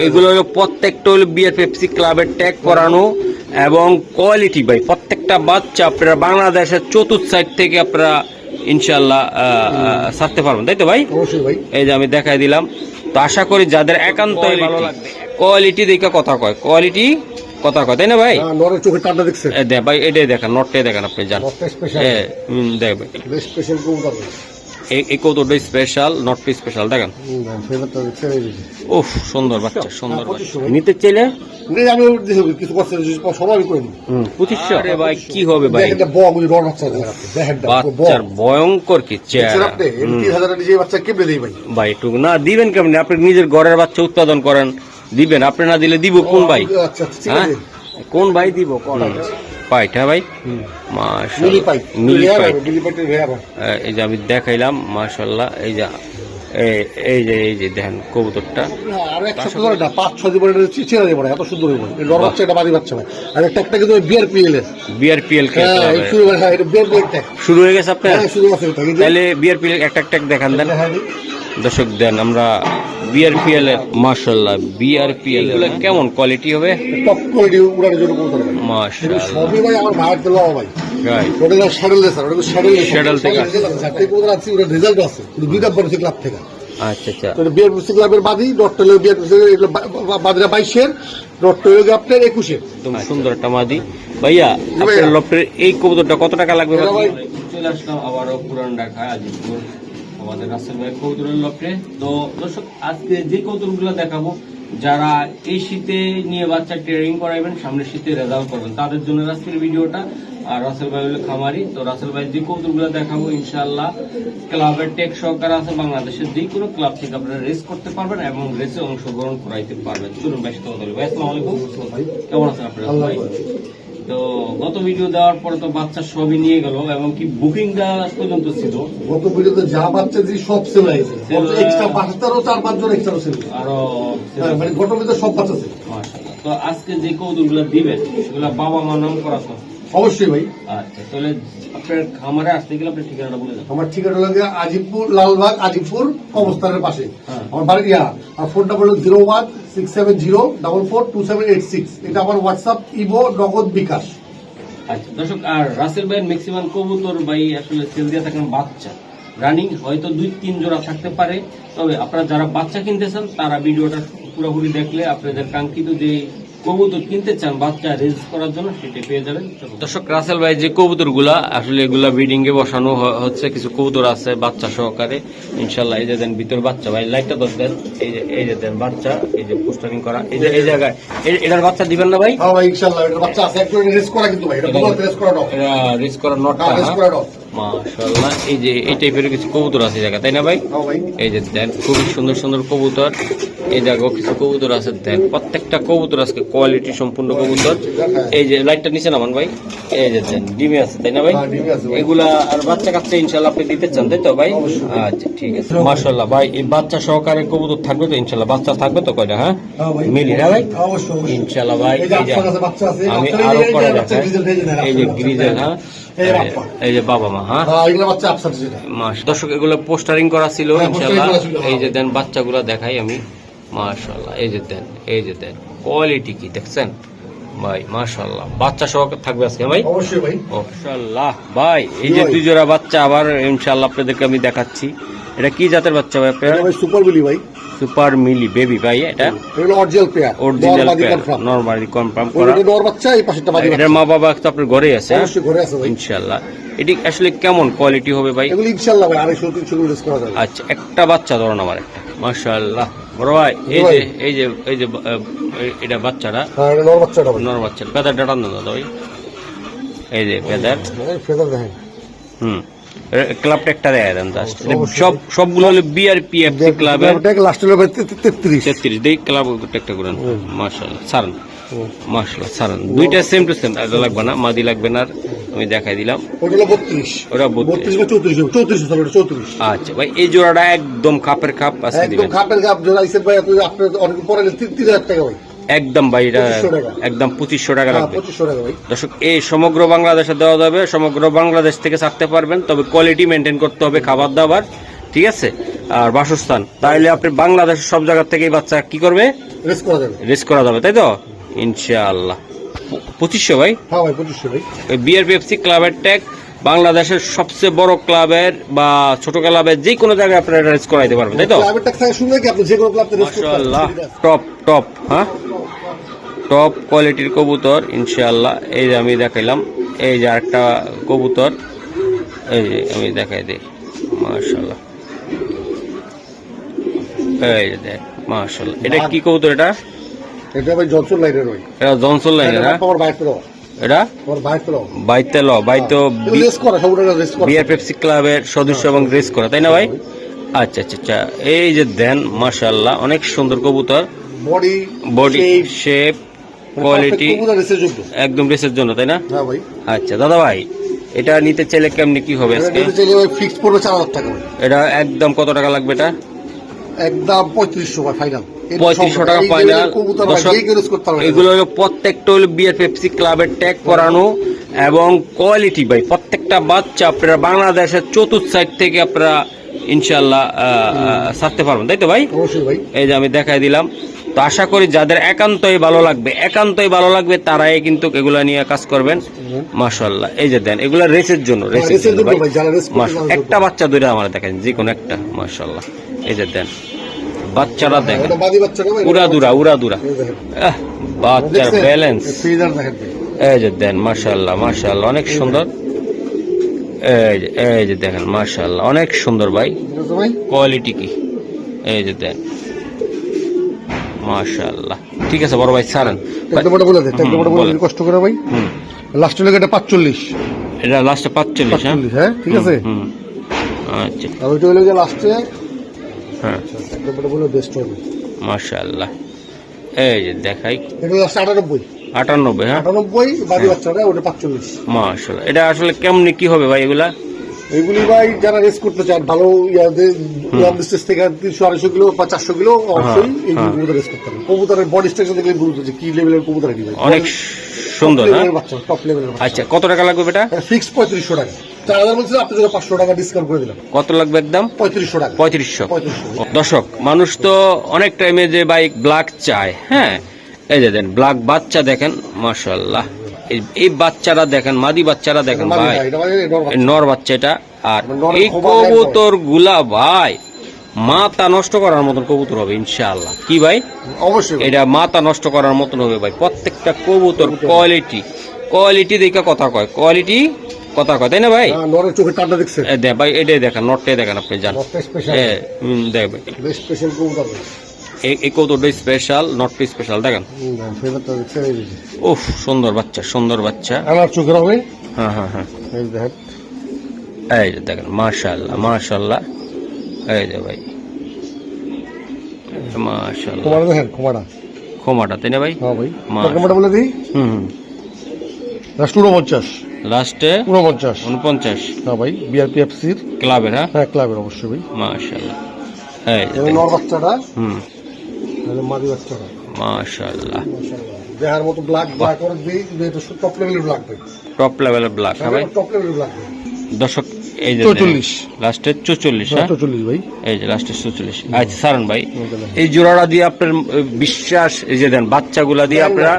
এগুলো হলো প্রত্যেকটা হলো বিয়ার পেপসি ক্লাবের ট্যাগ করানো এবং কোয়ালিটি ভাই প্রত্যেকটা বাচ্চা আপনারা বাংলাদেশের চতুর্থ সাইড থেকে আপনারা ইনশাল্লাহ ছাড়তে পারবেন তাই তো ভাই? ভাই। এই যে আমি দেখাই দিলাম। তো আশা করি যাদের একান্তই ভালো লাগবে কোয়ালিটি দেখে কথা কয় কোয়ালিটি কথা কয় তাই না ভাই? হ্যাঁ, নরের চোখের টানটা দেখছেন দে ভাই এটাই দেখেন নটটাই দেখেন আপনি জান দেখ ভাই। স্পেশাল ভাই এই- স্পেশাল স্পেশাল দেখেন। সুন্দর বাচ্চা সুন্দর হ্যাঁ। নিতে চাইলে? পঁচিশশো? আরে ভাই কি হবে ভাই? বাচ্চার ভয়ঙ্কর কি ভাই একটু না দিবেন কেমনি? আপনি নিজের ঘরের বাচ্চা উৎপাদন করেন। দিবেন আপনি না দিলে দিব কোন ভাই? আচ্ছা আচ্ছা হ্যাঁ? কোন ভাই দিব? কোন পাইট হ্যাঁ ভাই এই যে আমি দেখাইলাম মাশাআল্লাহ এই যে এই- যে এই যে দেখেন কবুতরটা। সপ্তাহ পাঁচ ছয় দিন ছেড়ে দেবো এত সুন্দর নর বাচ্চা এটা বাড়ি বাচ্চা ভাই। আর একটা একটা কিন্তু বিয়ার পিএল এর। বিআরপিএল হ্যাঁ শুরু হ্যাঁ হয়ে গেছে আপনার? হ্যাঁ তাহলে বিআরপিএল একটা একটা দেখান দেন। দর্শক দেন আমরা বিআরপিএল এর মাশাআল্লাহ বিআরপিএল এগুলো কেমন কোয়ালিটি হবে? টপ কোয়ালিটি উড়ানোর জন্য কবুতর ভাই মাশাআল্লাহ। সবই ভাই আমার ভাইয়ের দেওয়া ভাই। রাইট ওটা না শ্যাডেল দেয় স্যার ওটা শ্যাডেল Saddle থেকে আসছে চারটে কবুতর আছে ওটা রেজাল্ট আছে। কিন্তু দুইটা পড়েছে ক্লাব থেকে। আচ্ছা আচ্ছা। তো বিয়ার পিসি ক্লাবের বাদি ডট টেলের বিয়ার পিসি এগুলো বাদিরা বাইশের ডট টেলের আপনার একুশের। একদম সুন্দর একটা মাদি ভাইয়া আপনার। লপটের এই কবুতরটা কত টাকা লাগবে? ভাই- চলে আসলাম আবারও পুরান ঢাকা আজিজপুর আমাদের রাসেল ভাই কবুতরের লপটে তো দর্শক আজকে যে কবুতরগুলো দেখাবো যারা এই শীতে নিয়ে বাচ্চা ট্রেনিং করাইবেন সামনের শীতে রেজাল্ট করবেন তাদের জন্য আজকের ভিডিওটা। আর রাসেল ভাই হলো খামারি তো রাসেল ভাই যে কবুতরগুলো দেখাবো ইনশাআল্লাহ ক্লাবের টেক সহকারে আছে বাংলাদেশের যে কোনো ক্লাব থেকে আপনারা রেস করতে পারবেন এবং রেসে অংশগ্রহণ করাইতে পারবেন। চলুন কথা বলি। ভাই কেমন আছেন আপনারা? ভাই। তো গত ভিডিও দেওয়ার পরে তো বাচ্চা সবই নিয়ে গেল এবং কি বুকিং দেওয়া পর্যন্ত ছিল? গত ভিডিওতে যা বাচ্চা দিয়ে সব সেল হয়ে গেছে। Sell হয়ে- এক্সট্রা বাচ্চারও চার পাঁচজন এক্সট্রা ছিল আরও মানে গত ভিডিওতে সব বাচ্চা ছিল তো আজকে যে কৌতুকগুলো দিবেন সেগুলো বাবা মা নাম করা তো অবশ্যই ভাই। আচ্ছা তাহলে আপনার খামারে আসতে গেলে আপনার ঠিকানাটা বলে দেন। আমার ঠিকানা লাগে আজিমপুর লালবাগ আজিমপুর অবস্থানের পাশে। হ্যাঁ। আমার বাড়ি ইয়া আর ফোন নাম্বার হলো zero one six seven zero double four two seven eight six এটা আমার হোয়াটসঅ্যাপ ইভো নগদ বিকাশ। আচ্ছা দর্শক আর রাসেল ভাইয়ের ম্যাক্সিমাম কবুতর ভাই আসলে সেল দিয়ে থাকেন বাচ্চা। রানিং হয়তো দুই তিন জোড়া থাকতে পারে। তবে আপনারা যারা বাচ্চা কিনতে চান তারা ভিডিওটা পুরোপুরি দেখলে আপনাদের কাঙ্ক্ষিত যে কবুতর কিনতে চান বাচ্চা রেজ করার জন্য সেটা পেয়ে যাবেন। দর্শক রাসেল ভাই যে কবুতরগুলা আসলে এগুলা ব্রিডিং এ বসানো হচ্ছে কিছু কবুতর আছে বাচ্চা সহকারে। ইনশাল্লাহ এই যে দেন ভিতর বাচ্চা ভাই লাইটটা দশ দেন। এই যে এই যে দেন বাচ্চা এই যে পোস্টারিং করা এই যে এই জায়গায়। এটার বাচ্চা দিবেন না ভাই? হ্যাঁ ভাই ইনশাল্লাহ এটা বাচ্চা আছে। একজন রেস করা কিন্তু ভাই এটা রেস করা এটা করা নটটা হ্যাঁ রেস হ্যাঁ? করা মাশাআল্লাহ। এই যে এই টাইপের কিছু কবুতর আছে জায়গা তাই না ভাই? হ্যাঁ এই যে দেন খুবই সুন্দর সুন্দর কবুতর। এই জায়গাও কিছু কবুতর আছে দেন প্রত্যেকটা কবুতর আজকে কোয়ালিটি সম্পূর্ণ কবুতর। এই যে লাইটটা নিচে নামান ভাই। এই যে দেন ডিমে আছে তাই না ভাই? হ্যাঁ। এগুলা আর বাচ্চা কাচ্চা ইনশাল্লাহ আপনি দিতে চান তাই তো ভাই? আচ্ছা ঠিক আছে। মাশাআল্লাহ ভাই এই বাচ্চা সহকারে কবুতর থাকবে তো ইনশাল্লাহ বাচ্চা থাকবে তো কয়টা হ্যাঁ? হ্যাঁ মিলি না ভাই? ইনশাল্লাহ ভাই আমি আরও করে বাচ্চা এই যে গ্রিজেল হ্যাঁ? এই যে বাবা মা হ্যাঁ? হ্যাঁ মাস দর্শক এগুলো পোস্টারিং করা ছিল হ্যাঁ, ইনশাল্লাহ। করা ছিল, এই যে। দেন বাচ্চাগুলো দেখাই আমি। মাশাল্লাহ এই যে দেন এই যে দেন। কোয়ালিটি কি দেখছেন? ভাই মাশাল্লাহ। বাচ্চা সহ থাকবে আজকে ভাই? অবশ্যই ভাই। মাশাল্লাহ ভাই এই যে ভাই। দুই জোড়া বাচ্চা আবার ইনশাল্লাহ আপনাদেরকে আমি দেখাচ্ছি। এটা কি জাতের বাচ্চা ভাই আপনার? ভাই সুপার বিলি ভাই। সুপার মিলি বেবি ভাই এটা? এগুলো original pair original normally confirm করা। ওইটা ডর বাচ্চা এই পাশেরটা বাদি এটার মা বাবা তো আপনার ঘরে আছে হ্যাঁ? অবশ্যই ঘরে আছে ভাই। ইনশাল্লাহ এটি আসলে কেমন কোয়ালিটি হবে ভাই? এগুলো ইনশাল্লাহ ভাই আড়াইশো তিনশো করে করা যাবে। আচ্ছা একটা বাচ্চা ধরুন আমার একটা। মাশাআল্লাহ। বড় ভাই এই যে এই যে এই যে এটা বাচ্চাটা? হ্যাঁ এটা নর বাচ্চাটা নর বাচ্চা। পেদার ডাটান দাদা ভাই। এই যে পেদার ফেদার দেখেন। হুম। ক্লাবটা একটা দেন জাস্ট সব সবগুলো হলো ক্লাবের লাস্ট হলো দেই ক্লাব একটা করেন। মাশাআল্লাহ সারান। মাশাআল্লাহ সারান দুইটা সেম টু সেম লাগবে না মাদি লাগবে না আর আমি দেখাই দিলাম। ওটা হলো ওটা 32 বত্রিশ বা চৌত্রিশ চৌত্রিশ সরি ওটা চৌত্রিশ। আচ্ছা ভাই এই জোড়াটা একদম খাপের খাপ একদম দিবেন। ভাই আপনি আপনার অনেক পরে তিন তিন হাজার টাকা ভাই। একদম ভাই এটা একদম পঁচিশশো টাকা হ্যাঁ লাগবে। দর্শক এই সমগ্র বাংলাদেশে দেওয়া যাবে সমগ্র বাংলাদেশ থেকে ছাড়তে পারবেন তবে কোয়ালিটি মেনটেন করতে হবে খাবার দাবার ঠিক আছে? আর বাসস্থান তাইলে আপনি বাংলাদেশের সব জায়গা থেকে বাচ্চা কি করবে? রেস করা যাবে। রেস করা যাবে তাই তো? ইনশাআল্লাহ। পঁচিশশো ভাই? ভাই পঁচিশশো ভাই। বিআরপিএফসি ক্লাবের ট্যাগ বাংলাদেশের সবচেয়ে বড় ক্লাবের বা ছোট ক্লাবের যে কোনো জায়গায় আপনারা রেস করাইতে পারবেন তাই তো? মাশাআল্লাহ টপ টপ হ্যাঁ? টপ কোয়ালিটির কবুতর ইনশাআল্লাহ। এই যে আমি দেখাইলাম এই যে আরেকটা কবুতর এই যে আমি দেখাই দিই মাশাআল্লাহ। এই যে দেখ মাশাআল্লাহ। এটা কি কবুতর এটা? এটা ভাই জনসন লাইনের ভাই এটা জনসন লাইন এটা এটা? আমার বাইক ল। বাইতো রেস পেপসি ক্লাবের সদস্য এবং রেস করা তাই না ভাই? আচ্ছা আচ্ছা আচ্ছা। এই যে দেন মাশাআল্লাহ অনেক সুন্দর কবুতর। বডি বডি শেপ কোয়ালিটি একদম রেসের জন্য তাই না? হ্যাঁ আচ্ছা দাদা ভাই এটা নিতে চাইলে কেমনি কি হবে এটা একদম কত টাকা লাগবে এটা? একদম পঁয়ত্রিশশো ফাইনাল পঁয়ত্রিশশো টাকা ফাইনাল কবুতর ভাই যে কেউ রেস করতে পারবে এগুলো হলো প্রত্যেকটা হলো বিয়ার পেপসি ক্লাবের ট্যাগ করানো এবং কোয়ালিটি ভাই প্রত্যেকটা বাচ্চা আপনারা বাংলাদেশের চতুর্থ সাইড থেকে আপনারা ইনশাল্লাহ ছাড়তে পারবেন তাই তো ভাই? অবশ্যই ভাই। এই যে আমি দেখাই দিলাম। তো আশা করি যাদের একান্তই ভালো লাগবে একান্তই ভালো লাগবে তারাই কিন্তু এগুলা নিয়ে কাজ করবেন। মাশাল্লাহ এই যে দেন এগুলা রেসের জন্য রেসের। চায় একটা বাচ্চা ধরে আমার দেখেন যে কোনো একটা মাশাল্লাহ এই যে দেন বাচ্চারা দেখেন উড়া দুরা উড়া দুরা। বাচ্চার ব্যালেন্স এই যে দেন মাশাল্লাহ মাশাল্লাহ অনেক সুন্দর। এই যে এই যে দেখেন মাশাল্লাহ অনেক সুন্দর ভাই। কোয়ালিটি কি? এই যে দেন মাশাআল্লাহ। ঠিক আছে বড় ভাই ছাড়েন। ট্যাগটা বলে বলে কষ্ট করে ভাই। লাস্ট লেগে এটা পাঁচচল্লিশ। এটা লাস্টে পাঁচচল্লিশ হ্যাঁ? হ্যাঁ? ঠিক আছে? হুম আচ্ছা। আর ওইটা হলো লাস্টে হ্যাঁ। বলে বেস্ট হবে। মাশাআল্লাহ। এই যে দেখাই। এটা লাস্টে আটানব্বই। আটানব্বই হ্যাঁ? আটানব্বই বাদি বাচ্চাটা ওটা পাঁচচল্লিশ। মাশাআল্লাহ। এটা আসলে কেমনি কি হবে ভাই এগুলা? এইগুলি ভাই যারা রেস করতে চান ভালো ইয়াদের ডিস্টেন্স থেকে তিনশো আড়াইশো কিলো বা চারশো কিলো অবশ্যই এই হ্যাঁ। কবুতর রেস করতে হবে। কবুতরের বডি স্ট্রাকচার দেখলে বুঝতে যে কি লেভেলের কবুতর অনেক সুন্দর হ্যাঁ? বাচ্চা টপ লেভেলের আচ্ছা কত টাকা লাগবে এটা? ফিক্স পঁয়ত্রিশশো টাকা। কত লাগবে একদম? পঁয়ত্রিশশো টাকা। পঁয়ত্রিশশো। দর্শক মানুষ তো অনেক টাইমে যে বাইক ব্ল্যাক চায় হ্যাঁ? এই যে দেন ব্ল্যাক বাচ্চা দেখেন মাশাল্লাহ এই- বাচ্চারা দেখেন মাদি বাচ্চারা দেখেন মানে ভাই। মানে নর এই বাচ্চা এটা। আর এই কবুতরগুলা ভাই মাথা নষ্ট করার মতন কবুতর হবে ইনশাআল্লাহ। কি ভাই? অবশ্যই। এটা মাথা নষ্ট করার মতন হবে ভাই। প্রত্যেকটা কবুতর কোয়ালিটি কোয়ালিটি দেখে কথা কয়। কোয়ালিটি কথা কয় তাই না ভাই? হ্যাঁ, নরের চোখে দেখছে। এ দে ভাই এটাই দেখেন নটটাই দেখেন আপনি হুম, দেখ ভাই। স্পেশাল এই- এই স্পেশাল নটটা স্পেশাল দেখেন। উফ সুন্দর বাচ্চা সুন্দর বাচ্চা। আনার চোখের হবে হ্যাঁ হ্যাঁ হ্যাঁ। এই যে দেখেন মাশাল্লাহ মাশাল্লাহ এই যে ভাই। মাশাল্লাহ কুমারা দেখেন তাই না ভাই? হ্যাঁ ভাই। মাশ- বলে দিই? হুম হুম। লাস্ট উনপঞ্চাশ লাস্টে উনপঞ্চাশ উনপঞ্চাশ না ভাই বিআরপিএফসির ক্লাবের হ্যাঁ? হ্যাঁ ক্লাবের অবশ্যই ভাই। মাশাল্লাহ এই যে এবং দেখেন। নর বাচ্চাটা হুম মাদি বাচ্চাটা মাশাল্লাহ মাশাআল্লাহ। দেহার মতো ব্ল্যাক ব্ল্যাক করে দিই এটা টপ লেভেলের ব্ল্যাক ভাই। টপ লেভেলের ব্ল্যাক হ্যাঁ ভাই? টপ লেভেলের ব্ল্যাক দর্শক এই যে 44 লাস্টে চৌচল্লিশ হ্যাঁ ভাই। এই যে লাস্টে চৌচল্লিশ। আচ্ছা সারণ ভাই এই জোড়াটা দিয়ে আপনার বিশ্বাস এই যে দেন বাচ্চাগুলা দিয়ে আপনারা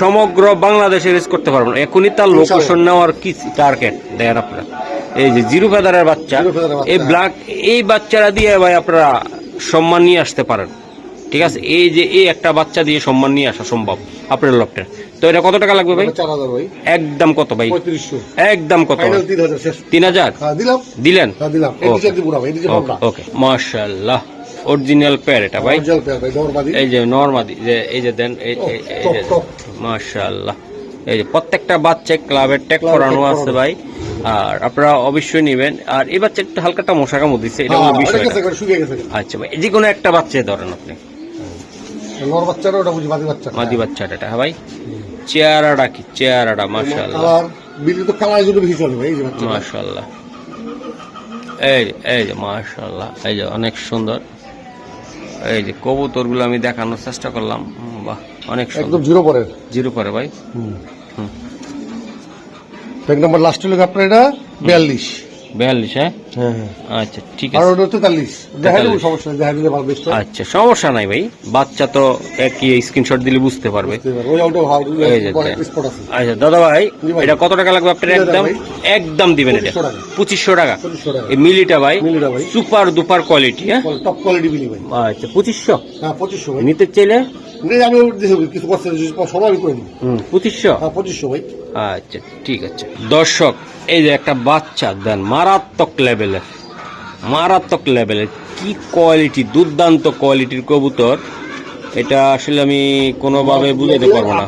সমগ্র বাংলাদেশে রেস করতে পারবেন। এখনই তার লোকেশন নেওয়ার কি টার্গেট দেখেন আপনারা। এই যে জিরো ফেদারের বাচ্চা জিরো ফেদারের বাচ্চা। এই ব্ল্যাক এই বাচ্চারা দিয়ে ভাই আপনারা সম্মান নিয়ে আসতে পারেন। ঠিক আছে? এই যে এই একটা বাচ্চা দিয়ে সম্মান নিয়ে আসা সম্ভব আপনার লকটের তো এটা কত টাকা লাগবে ভাই? একদম কত ভাই? একদম কত? তিন হাজার হ্যাঁ দিলেন? ওকে মাশাআল্লাহ। অরিজিনাল পেয়ার এটা ভাই। এই যে নরমাদি যে এই যে দেন এই এই- এই যে প্রত্যেকটা বাচ্চা ক্লাবের ট্যাগ করানো আছে ভাই। আর আপনারা অবশ্যই নেবেন। আর এই বাচ্চা একটু হালকাটা মশা কামড় দিচ্ছে এটা হ্যাঁ, বিষয় আচ্ছা ভাই যে কোনো একটা বাচ্চা ধরেন আপনি। নর বাচ্চারা ওটা বুঝি বাদি বাচ্চা। মাদি বাচ্চাটা এটা, হ্যাঁ ভাই। চেয়ারাটা কি চেয়ারাটা মাশাআল্লাহ। বিলি তো কালার জন্য বেশি চলে ভাই এই যে মাশাআল্লাহ। এই এই যে মাশাআল্লাহ। এই যে অনেক সুন্দর। এই যে কবুতরগুলো আমি দেখানোর চেষ্টা করলাম। হুম, বাহ অনেক সুন্দর। একদম জিরো পরের। জিরো পরে ভাই। হুম। এক নম্বর লাস্ট লোক আপনার এটা? বিয়াল্লিশ। বিয়াল্লিশ হ্যাঁ? আচ্ছা ঠিক আর আছে। ওটা তেতাল্লিশ। দেখা দেবো 43 সমস্যা দেখা দিলে ভালো বেস্ট আচ্ছা সমস্যা নাই ভাই। বাচ্চা তো একই স্ক্রিনশট দিলে বুঝতে পারবে। ওই। স্পট আছে। আচ্ছা দাদা ভাই। এটা কত টাকা লাগবে আপনার? একদম দিবেন এটা। 2500 টাকা। এই মিলিটা ভাই। সুপার দুপার কোয়ালিটি হ্যাঁ? টপ কোয়ালিটি ভাই। আচ্ছা পঁচিশশো? হ্যাঁ নিতে চাইলে? আমি কিছু পার্সেন্ট সবাই করে নিই পঁচিশশো? হ্যাঁ পঁচিশশো ভাই। আচ্ছা ঠিক আছে। দর্শক এই যে একটা বাচ্চা দেন মারাত্মক লেভেলের মারাত্মক লেভেলের কি কোয়ালিটি দুর্দান্ত কোয়ালিটির কবুতর। এটা আসলে আমি কোনোভাবে বুঝাতে পারব না।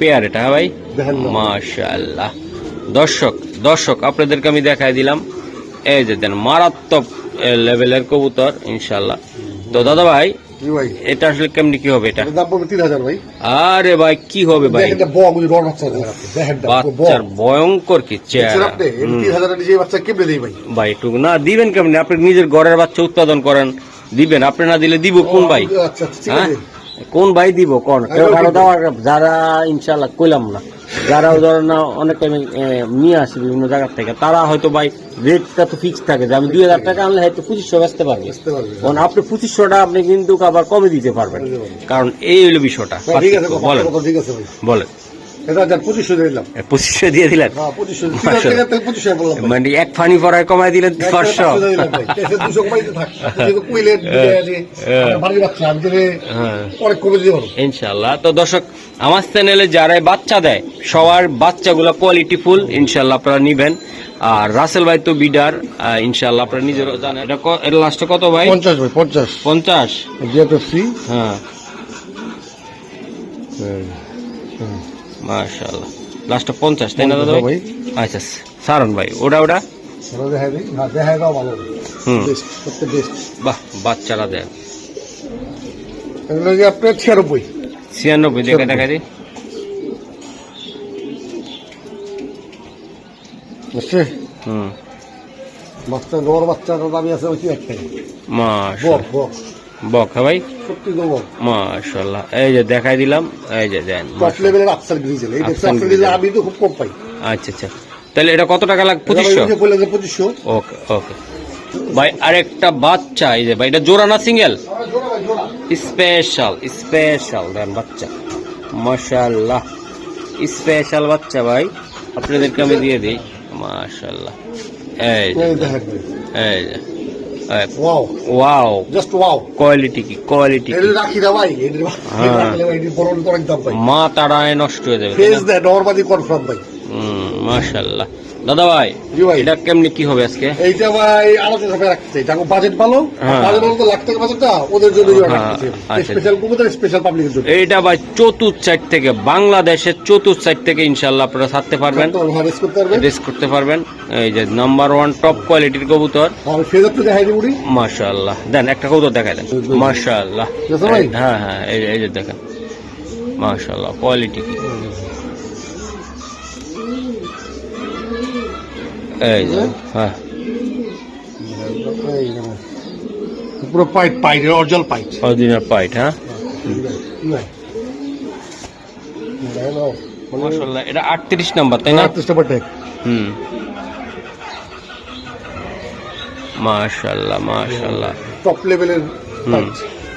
পেয়ার এটা হ্যাঁ ভাই? মাশাল্লাহ দর্শক দর্শক আপনাদেরকে আমি দেখাই দিলাম। এই যে দেন মারাত্মক লেভেলের কবুতর ইনশাল্লাহ তো দাদা ভাই জি ভাই? এটা আসলে কেমনি কি হবে এটা? দাম পড়বে তিন হাজার ভাই। আরে ভাই কি হবে ভাই? ওই রড দেখেন বাচ্চার ভয়ঙ্কর কি চেহারা। আপনি? তিন হাজারের নিজে বাচ্চা কেমনে দেই ভাই? ভাই একটু না দিবেন কেমনি? আপনি নিজের ঘরের বাচ্চা উৎপাদন করেন দিবেন। আপনি না দিলে দিব কোন ভাই? আচ্ছা আচ্ছা হ্যাঁ? কোন ভাই দিব? কোন? যারা ইনশাল্লাহ কইলাম না। যারা ধরেন না অনেক টাইমে নিয়ে আসে বিভিন্ন জায়গার থেকে তারা হয়তো ভাই রেটটা তো ফিক্স থাকে যে আমি দুই হাজার টাকা আনলে হয়তো পঁচিশশো বেচতে পারবে। পারবে কারণ আপনি পঁচিশশোটা আপনি কিন্তু আবার কমে দিতে পারবেন। কারণ এই হলো বিষয়টা। হ্যাঁ, ঠিক আছে বলেন। বলেন। পঁচিশশো দিলাম। পঁচিশশো দিয়ে দিলেন? হ্যাঁ। মানে এক ফানি কমায় দিলেন পাঁচশো হ্যাঁ। ইনশাল্লাহ তো দর্শক আমার চ্যানেলে যারা বাচ্চা দেয় সবার বাচ্চাগুলো কোয়ালিটি ফুল ইনশাল্লাহ আপনারা নিবেন। আর রাসেল ভাই তো বিডার ইনশাল্লাহ আপনারা নিজেরও জানেন। এটা এর লাস্টে কত ভাই? পঞ্চাশ ভাই পঞ্চাশ। পঞ্চাশ। হ্যাঁ। মাশাল্লাহ লাস্টে পঞ্চাশ তাই না দাদা ভাই? আচ্ছা সারন ভাই ওটা ওটা? ওরা দেখাই দিই। না দেখাই দাও ভালো হুম। বেস্ট সবচেয়ে বেস্ট বাহ বাচ্চারা দেয় এগুলো যে আপনার ছিয়ানব্বই। ছিয়ানব্বই দেখে দেখা দিই। বুঝছে? হুম। বাচ্চা নর বাচ্চাটার দামি আছে ওই একটাই। মাশাল্লাহ বক হ্যাঁ ভাই মাশাল্লাহ এই যে দেখাই দিলাম এই যে দেন টপ লেভেলের আফসার গ্রিজেল এই আফসার গ্রিজেল। আমি তো খুব কম পাই। আচ্ছা আচ্ছা। তাহলে এটা কত টাকা লাগ পঁচিশশো? ওকে ওকে। ভাই আরেকটা বাচ্চা এই যে ভাই এটা জোড়া না সিঙ্গেল? ভাই জোড়া। স্পেশাল স্পেশাল দেন বাচ্চা। মাশাল্লাহ স্পেশাল বাচ্চা ভাই। আপনাদেরকে আমি দিয়ে দিই। মাশাল্লাহ এই এই wow wow just wow quality কি? কোয়ালিটি এটা রাখি না ভাই এটা হ্যাঁ। রাখলে ভাই এটা বড় অনেক দাম ভাই। মা তারায় নষ্ট হয়ে যাবে মাসাল্লাহ ফেস নরমালি কনফার্ম ভাই। হুম, মাশাল্লাহ দাদা ভাই। এটা কেমনি কি হবে আজকে? এইটা ভাই রাখতে যাকে বাজেট ভালো হ্যাঁ। বাজেট ভালো তো লাখ টাকা বাজেটটা ওদের জন্য হ্যাঁ। স্পেশাল কবুতর স্পেশাল পাবলিকের জন্য। এইটা ভাই চতুর্থ সাইড থেকে বাংলাদেশের চতুর্থ সাইড থেকে ইনশাল্লাহ আপনারা ছাড়তে পারবেন। করতে পারবেন। রেস করতে পারবেন। এই যে নাম্বার ওয়ান টপ কোয়ালিটির কবুতর। দেখাই মাশাআল্লাহ। দেন একটা কবুতর দেখাই দেন। মাশাআল্লাহ? হ্যাঁ হ্যাঁ এই যে দেখেন। মাশাআল্লাহ কোয়ালিটি কি এই যে হ্যাঁ। পুরো পাইট পাইট অরিজিনাল পাইট। অরিজিনাল পাইট হ্যাঁ। মাশাআল্লাহ এটা 38 নাম্বার তাই না? আটত্রিশ নম্বর ট্যাগ হুম। মাশাআল্লাহ মাশাআল্লাহ। টপ লেভেলের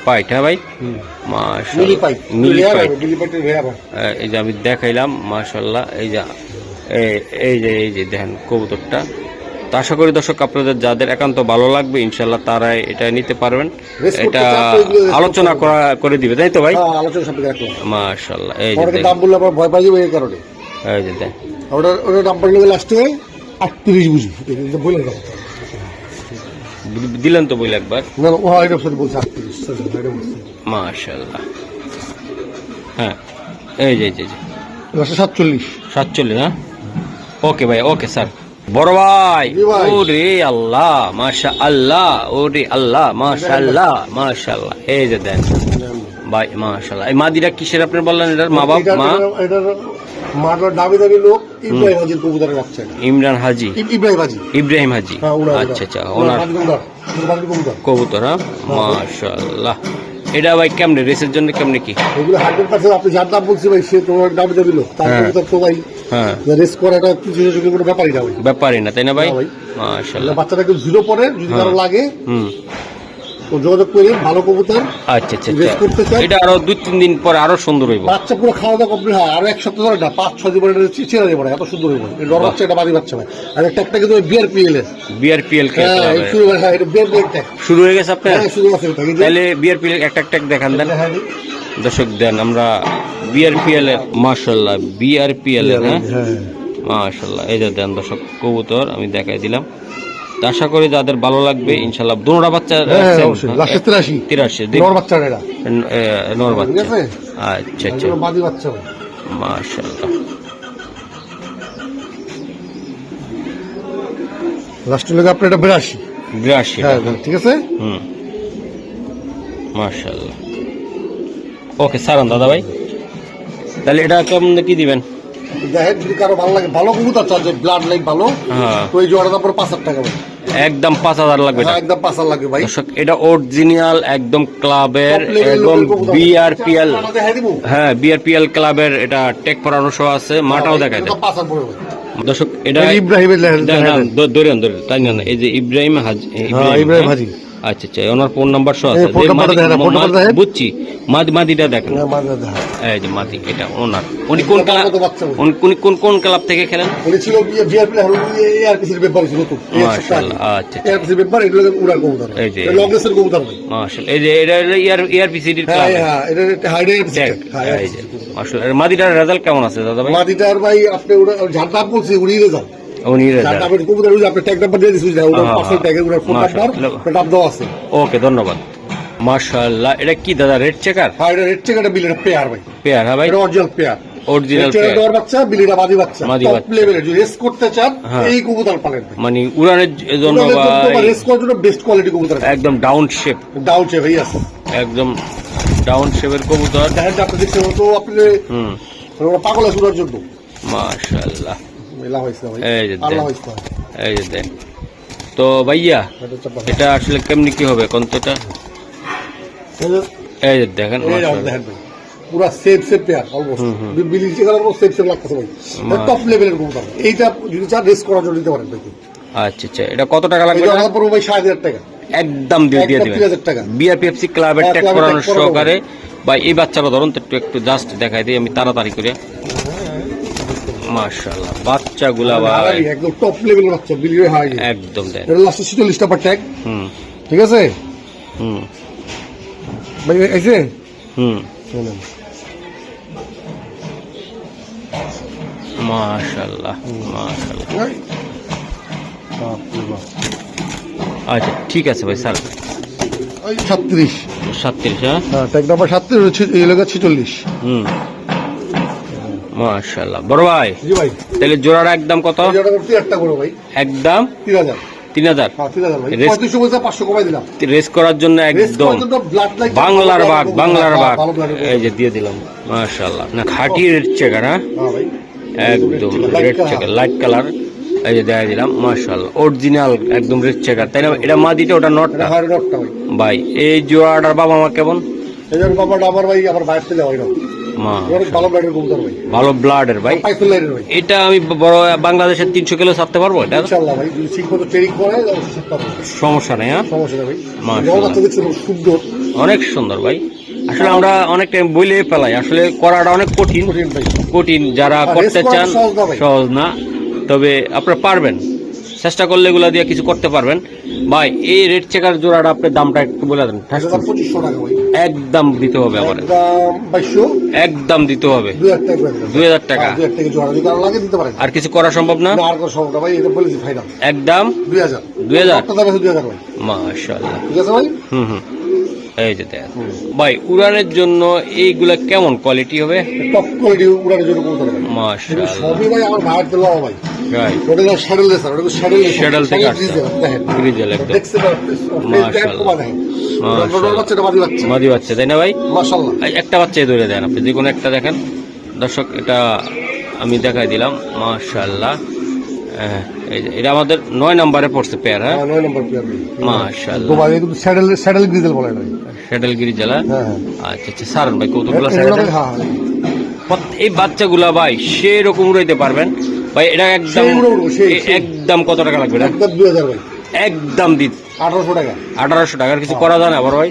পাইট। হ্যাঁ ভাই? মিলি মাশাআল্লাহ। পাইট। মিলি পাইট। মিলি পাইটের এই যে আমি দেখাইলাম মাশাল্লাহ এই যে এই- এই যে এই যে দেখেন কবুতরটা। তো আশা করি দর্শক আপনাদের যাদের একান্ত ভালো লাগবে ইনশাল্লাহ তারা এটা নিতে পারবেন। এটা আলোচনা করা করে দিবে তাই তো ভাই? হ্যাঁ আলোচনা সাপেক্ষে রাখলাম মাশাল্লাহ এই যে দাম বললে আবার ভয় পাই যাবে এই কারণে। এই যে দেখ ওটা ওটা দাম পড়লে লাস্টে আটত্রিশ বুঝি এটা বললেন না। দিলেন তো বইলে একবার। না না, ও এটা সরি বলছে আটত্রিশ সরি মাশাল্লাহ হ্যাঁ এই যে এই যে হ্যাঁ? ওকে ভাই ওকে স্যার বড় ভাই। ওরে আল্লাহ মাশা আল্লাহ ওরে আল্লাহ মাশা আল্লাহ মাশা আল্লাহ এই যে দেন ভাই মাশাল্লাহ এই মাদিরা কিসের আপনি বললেন এটার মা বাপ মা এটার- এটার দাবি দাবি লোক ইব্রাহিম হাজির কবুতরের বাচ্চা ইমরান হাজি ইব্রাহিম হাজি ইব্রাহিম হাজি আচ্ছা আচ্ছা ওনার কবুতর হ্যাঁ মাশাল্লাহ এটা ভাই কেমনে? রেসের জন্য কেমনে কি? ওগুলো হান্ড্রেড পার্সেন্ট আপনি যার দাম বলছি ভাই সে তোমার দাম দেবে লোক তার হ্যাঁ। তো ভাই হ্যাঁ। রেস করাটা কিছু কোনো ব্যাপারই না ভাই। ব্যাপারই না তাই না ভাই? না ভাই। মাশাল্লাহ বাচ্চাটা একটু জিরো পরে যদি হ্যাঁ। কারও লাগে হুম। যোগাযোগ করে ভালো কবুতর। আচ্ছা আচ্ছা করতে আচ্ছা। চান? এটা আরও দুই তিন দিন পরে আরও সুন্দর হইব। বাচ্চা পুরো খাওয়া দাওয়া কমপ্লিট হয়। আর এক সপ্তাহ ধরে না পাঁচ ছয় দিন পরে এটা চেরা এত সুন্দর পড়ে ডর বাচ্চা এটা বাড়ি বাচ্চা ভাই আর একটা একটা কিন্তু বিয়ার পিএল এর। বিআরপিএল হ্যাঁ শুরু হ্যাঁ এটা শুরু হয়ে গেছে আপনার? হ্যাঁ এটা তাহলে বিআরপিএল একটা একটা দেখান দেন। দর্শক দেন আমরা বিআরপিএল এর মাশাল্লাহ বিআরপিএল এর হ্যাঁ? মাশাল্লাহ এই যে দেন দর্শক কবুতর আমি দেখাই দিলাম। তো আশা করি যাদের ভালো লাগবে ইনশাল্লাহ দুটা বাচ্চা হ্যাঁ অবশ্যই। লাস্টে তিরাশি। তিরাশি নর বাচ্চা নর বাচ্চা আচ্ছা আচ্ছা। বাচ্চা লাস্টের লোক আপনার এটা বিরাশি। বিরাশি। হ্যাঁ ঠিক আছে? হুম। মাশাল্লাহ ওকে সারান দাদা ভাই তাহলে এটা কেমন কি দিবেন? দেখেন যদি কারও ভালো লাগে ভালো কবুতর চান যে ব্লাড লাইক ভালো হ্যাঁ। তো এই জোড়াটা তারপর পাঁচ হাজার টাকা একদম পাঁচ হাজার লাগবে হ্যাঁ একদম পাঁচ হাজার লাগবে ভাই। এটা অরিজিনাল একদম ক্লাবের এবং বিআরপিএল হ্যাঁ বিআরপিএল ক্লাবের এটা টেক পড়ানো শো আছে মাটাও দেখায় এটা দেয় দর্শক এটা ইব্রাহিমের লেহেল না, না, দ- ধরেন ধরেন তাই না এই যে ইব্রাহিম হাজ হ্যাঁ, ইব্রাহিম হাজি। আচ্ছা আচ্ছা ওনার ফোন নাম্বার সহ আছে। ফোন নাম্বারটা দেখেন, ফোন মা- দেখেন। বুঝছি মাদি মাদিটা দেখেন। এই যে মাদি এটা ওনার। উনি কোন ক্লাব? উনি কোন কোন ক্লাব থেকে খেলেন? উনি ছিল বিআরপি এআরপিসির ব্যাপার ছিল তো মাশাআল্লাহ, আচ্ছা। এআরপিসির ব্যাপার এগুলো উড়ার কবুতর। এই যে- লংলেসের কবুতর ভাই মাশাআল্লাহ এই যে এটা ইয়ার ইয়ারপিসিডির ক্লাব হ্যাঁ এটা হাইডে ট্যাগ এই যে মাশাআল্লাহ মাদিটার রেজাল্ট কেমন আছে দাদা ভাই মাদিটার ভাই আপনি নাম বলছি উনি রেজাল্ট হ্যাঁ, আছে। ওকে ধন্যবাদ। মাশাআল্লাহ এটা কি দাদা রেড চেকার হ্যাঁ এটা রেড চেক এটা বিল এটা পেয়ার ভাই। পেয়ার হ্যাঁ ভাই? অরিজিনাল পেয়ার অরিজিনাল পেয়ার দেওয়ার বাচ্চা বিলিটা বাদি বাচ্চা। টপ। লেভেলের যদি রেস করতে চান হ্যাঁ। এই কবুতর পালেন মানে উড়ানের জন্য ভাই রেস করার জন্য বেস্ট কোয়ালিটি কবুতর একদম ডাউন শেপ ডাউন ভাই আছে। একদম ডাউন শেপের কবুতর। দেখেন আপনি ও তো আপনি হুম। ওরা পাগল আছে ওনার জন্য। মাশাআল্লাহ এই যে দেন। তো। ভাইয়া এটা আসলে কেমনি কি হবে? এই যে- দেখেন এই যে মাশাআল্লাহ। দেখেন ভাই পুরা safe safe pair almost hmm, hmm. Billing safe safe লাগতেছে ভাই। টপ লেভেলের কবুতর। এইটা যদি চান রেস করার জন্য নিতে পারেন ভাই। আচ্ছা আচ্ছা। এটা কত টাকা লাগবে এটা এটা? আমার পড়বে ভাই সাড়ে হাজার টাকা। একদম দিয়ে দিয়ে একদম দিবেন। 3000 বিআরপিএফসি ক্লাবের হ্যাঁ, ট্যাগ করানোর সহকারে। বা এই বাচ্চারা ধরুন তো একটু একটু জাস্ট দেখাই দিই আমি তাড়াতাড়ি করে। মাশাআল্লাহ বাচ্চাগুলা ভাই। একদম টপ লেভেলের বাচ্চা বিলিয়ে হাই। একদম দেন এটা লাস্টে ছিচল্লিশ টাকা ট্যাগ হুম। ঠিক আছে? হুম। ভাই যে হুম। শুনেন মাশাআল্লাহ মাশাআল্লাহ। আচ্ছা ঠিক আছে ভাই স্যার। সাতত্রিশ। সাতত্রিশ হ্যাঁ। হ্যাঁ ট্যাগ নাম্বার সাতত্রিশ এলাকা ছেচল্লিশ। হুম। মাশাআল্লাহ। বড় ভাই জি ভাই। তাহলে জোড়াটা একদম কত? জোড়াটা করতে একটা করো ভাই। একদম? হ্যাঁ রেস করার জন্য একদম। বাংলার বাঘ বাংলার বাঘ। এই যে দিয়ে দিলাম। মাশাআল্লাহ। না খাঁটি রেড চেকার হ্যাঁ হ্যাঁ একদম রেড চেকার লাইট কালার এই যে দেখা দিলাম মাশাআল্লাহ। অরিজিনাল একদম রেড চেকার তাই না এটা মাদিটা ওটা নটটা ভাই। এই জোড়াটার বাবা মা কেমন? এই বাবাটা আমার ভাই আমার বাইরে থেকে ভাই না। মা এবার ভালো ব্লাডের ভাই। এটা আমি বড় বাংলাদেশের তিনশো কিলো ছাড়তে পারব এটা? সমস্যা নেই হ্যাঁ? অনেক সুন্দর ভাই। আসলে আমরা অনেক টাইম বইলে পেলাই আসলে করাটা অনেক কঠিন। কঠিন যারা করতে চান। সহজ না। তবে আপনারা পারবেন। চেষ্টা করলে এগুলা দিয়ে কিছু করতে পারবেন। ভাই এই রেড চেকার জোড়াটা আপনি দামটা একটু বলে দেন। একদম দিতে হবে আমার একদম দিতে হবে। দুই হাজার টাকা। হ্যাঁ, আরও কিছু করা সম্ভব না? একদম? দুই হাজার। দুই হাজার? ভাই? হুম হুম। এই যে দেখ ভাই উড়ানের জন্য এইগুলা কেমন কোয়ালিটি হবে? টপ কোয়ালিটি উড়ানোর জন্য মাশাআল্লাহ। সবই ভাই আমার ভাই। রাইট ওটা না ওটা থেকে আসছে। গ্রিজেল একদম। মাশাআল্লাহ। মাশাআল্লাহ। মাদি বাচ্চা। তাই না ভাই? একটা বাচ্চাই ধরে দেন আপনি যে কোনো একটা দেখেন। দর্শক এটা আমি দেখাই দিলাম। মাশাল্লাহ হ্যাঁ, এটা আমাদের নয় নম্বরে পড়ছে পেয়ার হ্যাঁ? হ্যাঁ, নয় নম্বর পেয়ার মাশাআল্লাহ। দুবাই কিন্তু স্যাডেল স্যাডেল গ্রিজেল বলে এটা। ভাই। সেটেলগিরি হ্যাঁ আচ্ছা আচ্ছা সারন ভাই কৌতুকগুলো এগুলো হ্যাঁ হ্যাঁ। এই বাচ্চাগুলা ভাই সেই রকম উড়াইতে পারবেন? ভাই এটা একদম। একদম কত টাকা লাগবে একদম দুই হাজার ভাই। একদম দিত আঠারোশো টাকা। আঠারোশো টাকার কিছু করা যায় না বড় ভাই?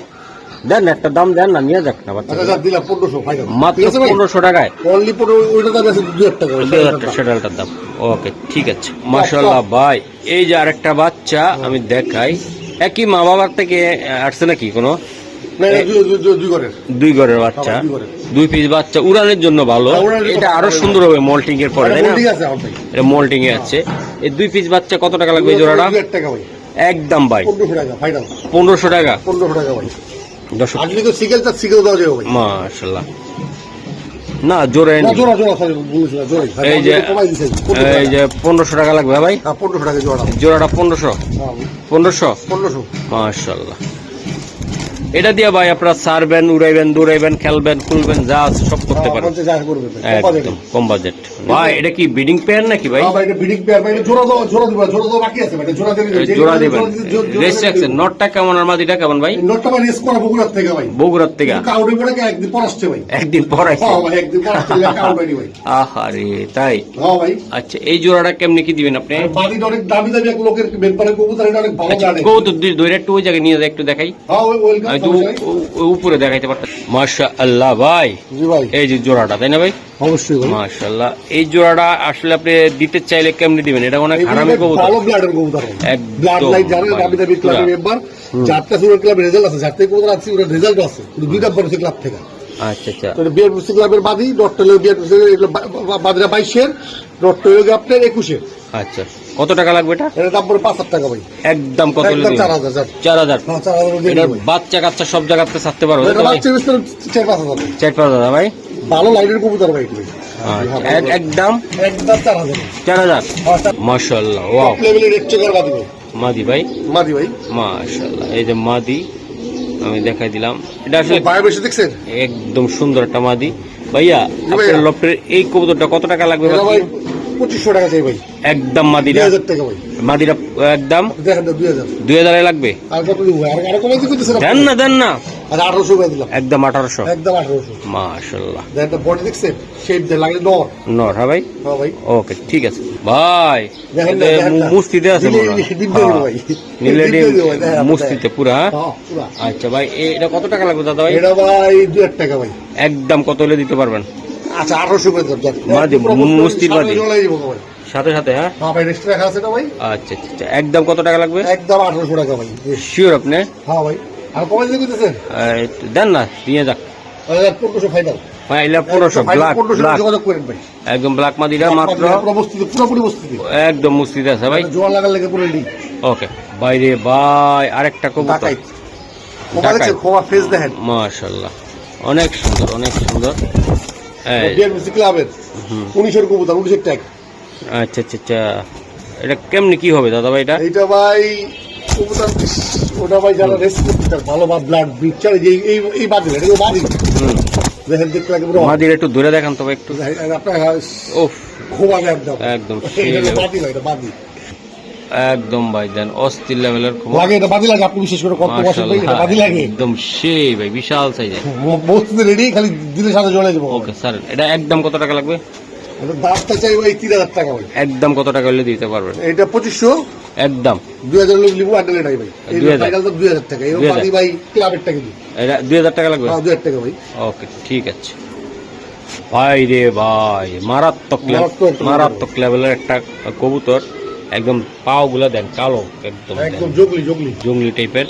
দেন না, একটা দাম দেন না নিয়ে যাক না বাচ্চা আচ্ছা দিলাম পনেরোশো মাত্র পনেরোশো টাকায়। অনলি পনেরো ওইটা দাম আছে দুই টাকা ভাই, হাজার সেটালটার দাম। ওকে ঠিক আছে। মাশাল্লাহ ভাই এই যে আরেকটা বাচ্চা আমি দেখাই। একই মা বাবার থেকে আসছে নাকি কোনো? দুই- ঘরের। বাচ্চা। দুই পিস বাচ্চা উড়ানের জন্য ভালো। হ্যাঁ, এটা আরও সুন্দর হবে মল্টিং এর পরে তাই না? এটা মোল্টিং এ আছে। এই দুই পিস বাচ্চা কত টাকা লাগবে জোড়াটা? একদম ভাই। পনেরোশো টাকা পনেরোশো টাকা। পনেরোশো টাকা ভাই। দর্শক আর যদি সিকেল তার সিকেল দেওয়া যাবে ভাই। মাশাল্লাহ না জোরে এই যে এই যে পনেরোশো টাকা লাগবে ভাই। পনেরোশো টাকা জোড়া। জোড়াটা পনেরোশো। হ্যাঁ পনেরোশো? পনেরোশো। মাশাল্লাহ এটা দিয়ে ভাই আপনারা সারবেন উড়াইবেন দৌড়াইবেন খেলবেন খুলবেন যা আছে সব করতে পারেন করবে ভাই। কম বাজেট। একদম কম বাজেট। ভাই এটা কি বিডিং পেয়ার নাকি ভাই? হ্যাঁ ভাই এটা বিডিং পেয়ার ভাই জোড়া দাও জোড়া দিবা জোড়া দাও বাকি আছে ভাই জোড়া দেবে জোড়া দেবেন। নটটা কেমন আর মাদিটা কেমন ভাই? নোটটা ভাই রেস করা বগুড়ার থেকে ভাই। বগুড়ার থেকে? কাউডে পড়ে একদিন পর ভাই? একদিন পরাইছে হ্যাঁ ভাই একদিন পর কাউডে ভাই। আহারে তাই? হ্যাঁ ভাই। আচ্ছা এই জোড়াটা কেমনি কি দিবেন আপনি? অনেক দামি দামি এক লোকের কবুতর এটা অনেক ভালো আচ্ছা একটু ওই জায়গায় নিয়ে যায় একটু দেখাই। হ্যাঁ ওয়েলকাম আমি তো উপরে দেখাইতে পারতাম। মাশা আল্লাহ ভাই। এই যে জোড়াটা তাই না ভাই? অবশ্যই এই জোড়াটা আসলে আপনি দিতে চাইলে কেমনি দিবেন? এটা অনেক এগুলো হারামি ভাই কবুতর। ভালো ব্লাডের কবুতর ব্লাড লাইন জানে ভাই, দামি দামি ক্লাবের মেম্বার যারটা সুরের ক্লাবের রেজাল্ট আছে যার কবুতর আছে ওর রেজাল্ট আছে। দুইটা বড় ক্লাব থেকে। আচ্ছা আচ্ছা। তো ক্লাবের বাদি ডক্টর বাদিরা বাইশের ডক্টর আপনার একুশের। আচ্ছা। কত টাকা লাগবে এটা? এটার দাম পড়ে পাঁচ হাজার টাকা ভাই। একদম কত একদম চার হাজার। চার চার হাজার হ্যাঁ এটা। বাচ্চা কাচ্চা সব জায়গাতে ছাড়তে পারব এটা চার পাঁচ হাজার। ভাই। চার পাঁচ হাজার ভাই? ভালো লাইনের কবুতর ভাই এগুলো। আচ্ছা, একদম একদম চার হাজার। চার হাজার? হ্যাঁ, মাশাল্লাহ ওয়াও। লেভেলের রেড চেকার বাদি ভাই। মাদি ভাই? মাদি ভাই। মাশাল্লাহ এই যে মাদি আমি দেখাই দিলাম। এটা আসলে ভাই বেশি দেখছেন? একদম সুন্দর একটা মাদি। ভাইয়া ভাইয়া। আপনার লফটের এই কবুতরটা কত টাকা লাগবে ভাই পঁচিশশো টাকা চাই ভাই। একদম মাদিরা। হাজার টাকা ভাই। মাদিরা একদম? দেখেন দুই হাজার। দুই হাজারে লাগবে? দেন না দেন না। আঠারোশো দিলাম। একদম আঠারোশো। একদম আঠারোশো। মাশাল্লাহ। দেখেন বডি দেখছেন? শেপ দিয়ে লাগে নর। নর হ্যাঁ ভাই? হ্যাঁ ভাই। ওকে ঠিক আছে। ভাই দেখেন না, এতে দেখেন না। মুস্তিতে আছে হয়। হ্যাঁ, নীলে মুস্তিতে পুরা পুরা। আচ্ছা ভাই এটা কত টাকা লাগবে দাদা ভাই? এটা ভাই দুই হাজার টাকা ভাই। একদম কত হলে দিতে পারবেন? আচ্ছা আঠারোশো মুস্তির বাদি। সাথে সাথে হ্যাঁ? হ্যাঁ ভাই রেস্ট রাখা আছে না ভাই? আচ্ছা আচ্ছা আচ্ছা। একদম কত টাকা লাগবে? একদম আঠারোশো টাকা ভাই। শিওর আপনি? হ্যাঁ ভাই। আর কমাই দিয়ে আহ, দেন না দিয়ে যাক। পনেরোশো ফাইনাল একদম ব্ল্যাক মাদিরা মাত্র। একদম আছে ভাই। লাগার লেগে পুরো রেডি ওকে বাইরে ভাই আরেকটা কবুতর। মাশাল্লাহ অনেক সুন্দর অনেক সুন্দর। বিআরবিসি ক্লাবের। উনিশের কবুতর উনিশের ট্যাগ আচ্ছা আচ্ছা আচ্ছা। এটা কেমনি কি হবে দাদা ভাই এটা? এইটা ভাই কবুতর ওটা ভাই যারা রেস করতে ভালো বা ব্লাড ব্রিচার যে এই এই বাদি এটা বাদি হুম। দেখেন দেখতে লাগে পুরো। মাদির একটু ধরে দেখান তবে একটু। আপনার ওফ খোমা একদম একদম এটা level। বাদি ভাই এটা বাদি একদম ভাই দেন অস্থির লেভেলের খুব লাগে এটা বাদি লাগে আপনি বিশেষ করে কত বছর ভাই এটা বাদি লাগে। একদম সেই ভাই বিশাল সাইজের বস্তুতে রেডি খালি দিনের সাথে জলে যাব ওকে স্যার এটা একদম কত টাকা লাগবে? এটা দামটা চাই ভাই তিন হাজার টাকা ভাই। একদম কত টাকা হলে দিতে পারবেন? এটা পঁচিশশো? একদম। দুই হাজার লোক লিবু আন্ডার এটাই ভাই। এই 2000 তো দুই হাজার টাকা এরকম 2000 বাদি ভাই ক্লাবের টাকা দিই। এটা দুই হাজার টাকা লাগবে? হ্যাঁ দুই হাজার টাকা ভাই। ওকে ঠিক আছে। ভাই রে ভাই মারাত্মক মারাত্মক লেভেলের একটা কবুতর। একদম পাও গুলা দেন কালো একদম জঙ্গলি টাইপের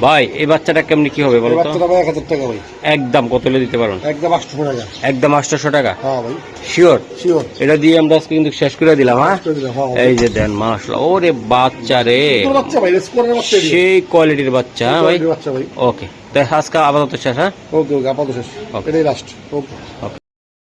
ভাই এই বাচ্চাটা কেমনি কি হবে বলো তো? এক হাজার টাকা ভাই। একদম কত হলে দিতে পারবেন? একদম আটশো টাকা। একদম আটশোশো টাকা? হ্যাঁ ভাই। শিওর শিওর এটা দিয়ে আমরা আজকে কিন্তু শেষ করে দিলাম হ্যাঁ? হ্যাঁ এই যে দেন মাসলা ওরে বাচ্চা রে। সেই কোয়ালিটির বাচ্চা হ্যাঁ ভাই। ওকে তাই আজকে আপাতত শেষ হ্যাঁ? ওকে ওকে আপাতত শেষ. এটাই লাস্ট ওকে ওকে